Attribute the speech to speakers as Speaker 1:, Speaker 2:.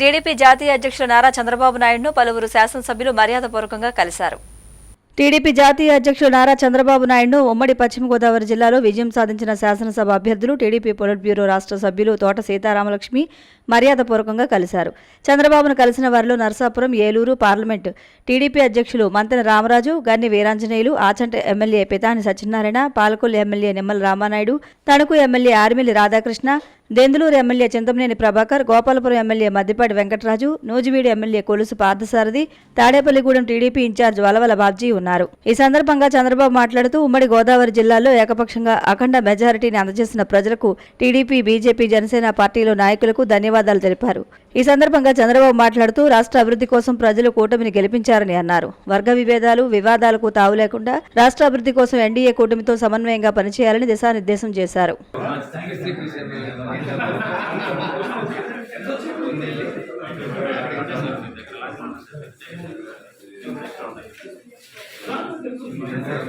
Speaker 1: TDP జాతీయ అధ్యక్షులు నారా చంద్రబాబు నాయుడును పలువురు శాసనసభ్యులు మర్యాదపూర్వకంగా కలిశారు. టీడీపీ జాతీయ అధ్యక్షుడు నారా చంద్రబాబు నాయుడును ఉమ్మడి పశ్చిమ గోదావరి జిల్లాలో విజయం సాధించిన శాసనసభ అభ్యర్థులు టీడీపీ పొలిట్ బ్యూరో రాష్ట్ర సభ్యులు తోట సీతారామలక్ష్మి మర్యాదపూర్వకంగా కలిశారు. చంద్రబాబును కలిసిన వారిలో నరసాపురం ఏలూరు పార్లమెంట్ టీడీపీ అధ్యక్షులు Mantena Ramaraju Ganni Veeranjaneyulu Achanta MLA Pitani Satyanarayana Palakollu MLA Nimmala Ramanaidu Tanuku MLA Armili Radhakrishna Denduluru MLA Chintamaneni Prabhakar Gopalapuram MLA Maddipati Venkataraju Nuzvid MLA Kolusu Parthasarathy Tadepalligudem TDP incharge Valavala Babji ఉన్నారు. ఈ సందర్భంగా చంద్రబాబు మాట్లాడుతూ ఉమ్మడి గోదావరి జిల్లాలో ఏకపక్షంగా అఖండ మెజారిటీని అందజేసిన ప్రజలకు TDP BJP Janasena పార్టీల నాయకులకు ధన్యవాదాలు తెలిపారు. ఈ సందర్భంగా చంద్రబాబు మాట్లాడుతూ రాష్ట్ర అభివృద్ధి కోసం ప్రజలు కూటమిని గెలిపించారని అన్నారు. వర్గ విభేదాలు వివాదాలకు తావు లేకుండా రాష్ట్ర అభివృద్ధి కోసం ఎన్డీఏ కూటమితో సమన్వయంగా పనిచేయాలని దిశానిర్దేశం చేశారు. 情绪真